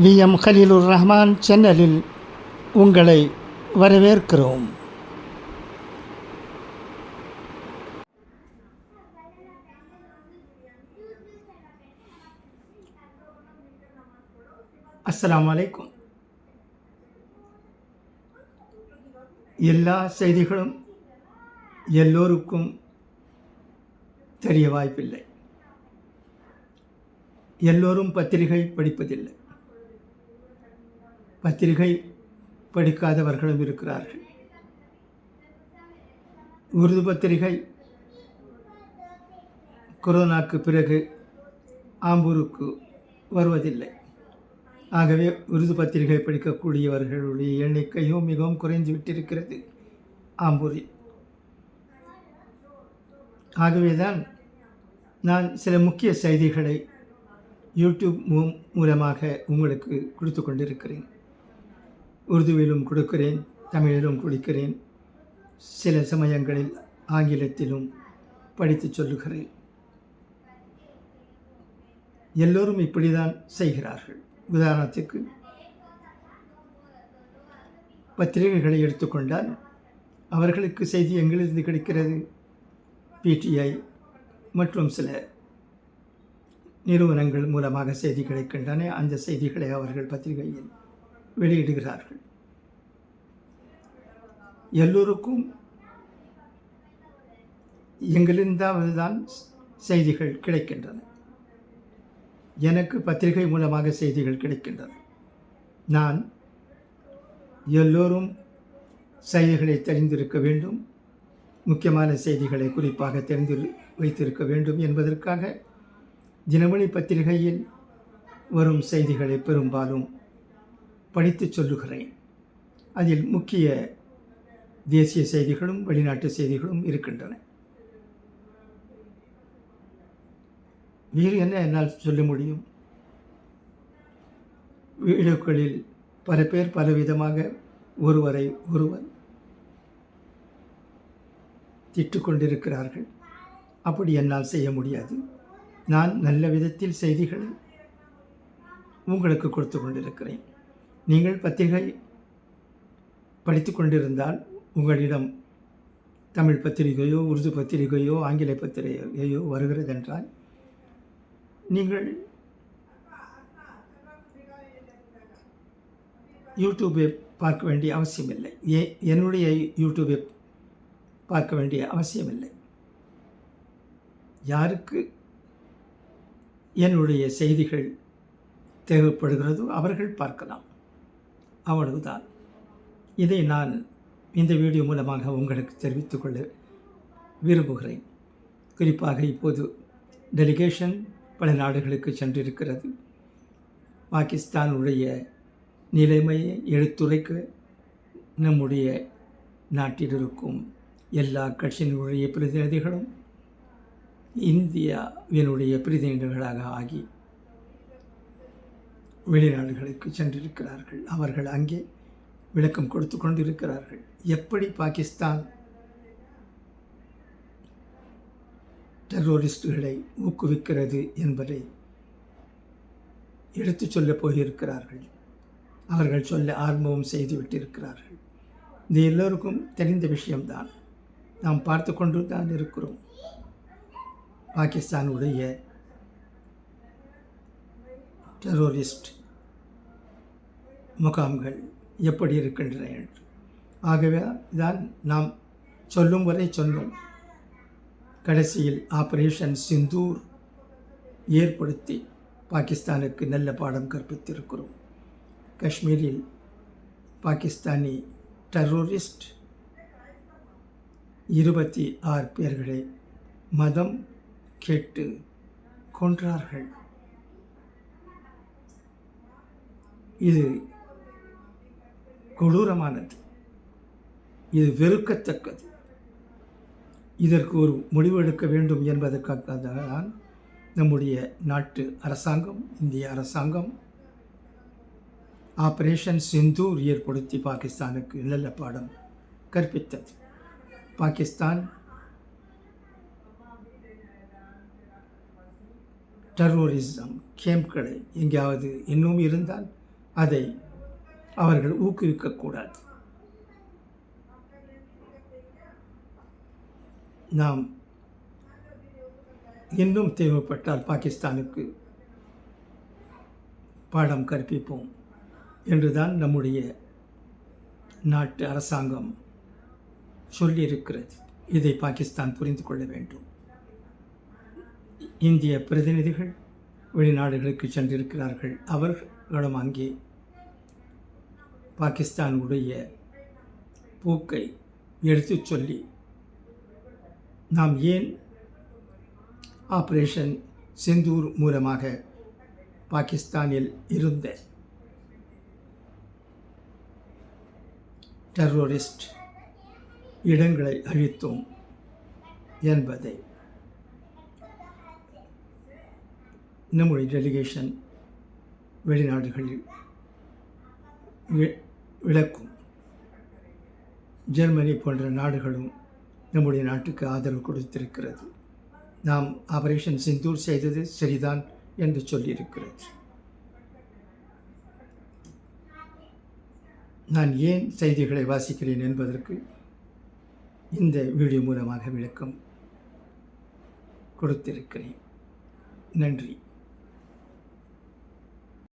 We. M. Haleelur Rahman சேனலில் உங்களை வரவேற்கிறோம். அஸ்லாம் அலைக்கும். எல்லா செய்திகளும் எல்லோருக்கும் தெரிய வாய்ப்பில்லை. எல்லோரும் பத்திரிகை படிப்பதில்லை. பத்திரிகை படிக்காதவர்களும் இருக்கிறார்கள். உருது பத்திரிகை கொரோனாக்கு பிறகு ஆம்பூருக்கு வருவதில்லை. ஆகவே உருது பத்திரிகை படிக்கக்கூடியவர்களுடைய எண்ணிக்கையும் மிகவும் குறைந்து விட்டிருக்கிறது ஆம்பூரில். ஆகவேதான் நான் சில முக்கிய செய்திகளை யூடியூப் மூலமாக உங்களுக்கு கொடுத்து கொண்டிருக்கிறேன். உருதுவிலும் கொடுக்கிறேன் தமிழிலும் கொடுக்கிறேன். சில சமயங்களில் ஆங்கிலத்திலும் படித்து சொல்லுகிறேன். எல்லோரும் இப்படிதான் செய்கிறார்கள். உதாரணத்துக்கு பத்திரிகைகளை எடுத்துக்கொண்டால் அவர்களுக்கு செய்தி எங்கிலிருந்து கிடைக்கிறது? பிடிஐ மற்றும் சில நிறுவனங்கள் மூலமாக செய்தி கிடைக்கின்றன. அந்த செய்திகளை அவர்கள் பத்திரிகையில் வெளியிடுகிறார்கள். எல்லோருக்கும் எங்கிருந்தாவது தான் செய்திகள் கிடைக்கின்றன. எனக்கு பத்திரிகை மூலமாக செய்திகள் கிடைக்கின்றன. நான் எல்லோரும் செய்திகளை தெரிந்திருக்க வேண்டும். முக்கியமான செய்திகளை குறிப்பாக தெரிந்து வைத்திருக்க வேண்டும் என்பதற்காக தினமணி பத்திரிகையில் வரும் செய்திகளை பெரும்பாலும் படித்து சொல்லுகிறேன். அதில் முக்கிய தேசிய செய்திகளும் வெளிநாட்டு செய்திகளும் இருக்கின்றன. வேறு என்ன என்னால் சொல்ல முடியும்? வீடியோக்களில் பல பேர் பலவிதமாக ஒருவரை ஒருவர் திட்டுக்கொண்டிருக்கிறார்கள் அப்படி என்னால் செய்ய முடியாது. நான் நல்ல விதத்தில் செய்திகளை உங்களுக்கு கொடுத்து கொண்டிருக்கிறேன். நீங்கள் பத்திரிகை படித்து கொண்டிருந்தால் உங்களிடம் தமிழ் பத்திரிகையோ உருது பத்திரிகையோ ஆங்கில பத்திரிகையோ வருகிறதென்றால் நீங்கள் யூடியூபை பார்க்க வேண்டிய அவசியமில்லை. ஏ என்னுடைய யூடியூபை பார்க்க வேண்டிய அவசியமில்லை. யாருக்கு என்னுடைய செய்திகள் தேவைப்படுகிறதோ அவர்கள் பார்க்கலாம். அவ்வளவுதான். இதை நான் இந்த வீடியோ மூலமாக உங்களுக்கு தெரிவித்துக் கொள்ள விரும்புகிறேன். குறிப்பாக இப்போது டெலிகேஷன் பல நாடுகளுக்கு சென்றிருக்கிறது. பாகிஸ்தானுடைய நிலைமையை எடுத்துரைக்க நம்முடைய நாட்டில் இருக்கும் எல்லா கட்சியினுடைய பிரதிநிதிகளும் இந்தியாவினுடைய பிரதிநிதிகளாக ஆகி வெளிநாடுகளுக்கு சென்றிருக்கிறார்கள். அவர்கள் அங்கே விளக்கம் கொடுத்து கொண்டிருக்கிறார்கள். எப்படி பாகிஸ்தான் டெரரிஸ்டுகளை ஊக்குவிக்கிறது என்பதை எடுத்துச் சொல்லப் போயிருக்கிறார்கள். அவர்கள் சொல்ல ஆரம்பமும் செய்துவிட்டிருக்கிறார்கள் இது எல்லோருக்கும் தெரிந்த விஷயம்தான். நாம் பார்த்து கொண்டு தான் இருக்கிறோம். பாகிஸ்தானுடைய டெரோரிஸ்ட் முகாம்கள் எப்படி இருக்கின்றன என்று. ஆகவே தான் நாம் சொல்லும் வரை சொன்னோம் கடைசியில் ஆபரேஷன் சிந்தூர் ஏற்படுத்தி பாகிஸ்தானுக்கு நல்ல பாடம் கற்பித்திருக்கிறோம். காஷ்மீரில் பாகிஸ்தானி டெரோரிஸ்ட் இருபத்தி ஆறு பேர்களை மதம் கேட்டு கொன்றார்கள். இது கொடூரமானது. இது வெறுக்கத்தக்கது. இதற்கு ஒரு முடிவெடுக்க வேண்டும் என்பதற்காக தான் நம்முடைய நாட்டு அரசாங்கம் இந்திய அரசாங்கம் ஆப்ரேஷன் சிந்தூர் ஏற்படுத்தி பாகிஸ்தானுக்கு நல்ல பாடம் கற்பித்தது. பாகிஸ்தான் டெரரிசம் கேம்ப்களை எங்கேயாவது இன்னும் இருந்தால் அதை அவர்கள் ஊக்குவிக்கக்கூடாது. நாம் இன்னும் தேவைப்பட்டால் பாகிஸ்தானுக்கு பாடம் கற்பிப்போம் என்றுதான் நம்முடைய நாட்டு அரசாங்கம் சொல்லியிருக்கிறது. இதை பாகிஸ்தான் புரிந்து கொள்ள வேண்டும். இந்திய பிரதிநிதிகள் வெளிநாடுகளுக்கு சென்றிருக்கிறார்கள் அவர்கள். அவர்களும் அங்கே பாகிஸ்தானுடைய போக்கை எடுத்துச் சொல்லி நாம் ஏன் ஆப்ரேஷன் செந்தூர் மூலமாக பாகிஸ்தானில் இருந்த டெர்ரோரிஸ்ட் இடங்களை அழித்தோம் என்பதை நம்முடைய டெலிகேஷன் வெளிநாடுகளில் வி- விளக்கும். ஜெர்மனி போன்ற நாடுகளும் நம்முடைய நாட்டுக்கு ஆதரவு கொடுத்திருக்கிறது. நாம் ஆபரேஷன் சிந்தூர் செய்தது சரிதான் என்று சொல்லியிருக்கிறது. நான் ஏன் செய்திகளை வாசிக்கிறேன் என்பதற்கு இந்த வீடியோ மூலமாக விளக்கம் கொடுத்திருக்கிறேன். நன்றி.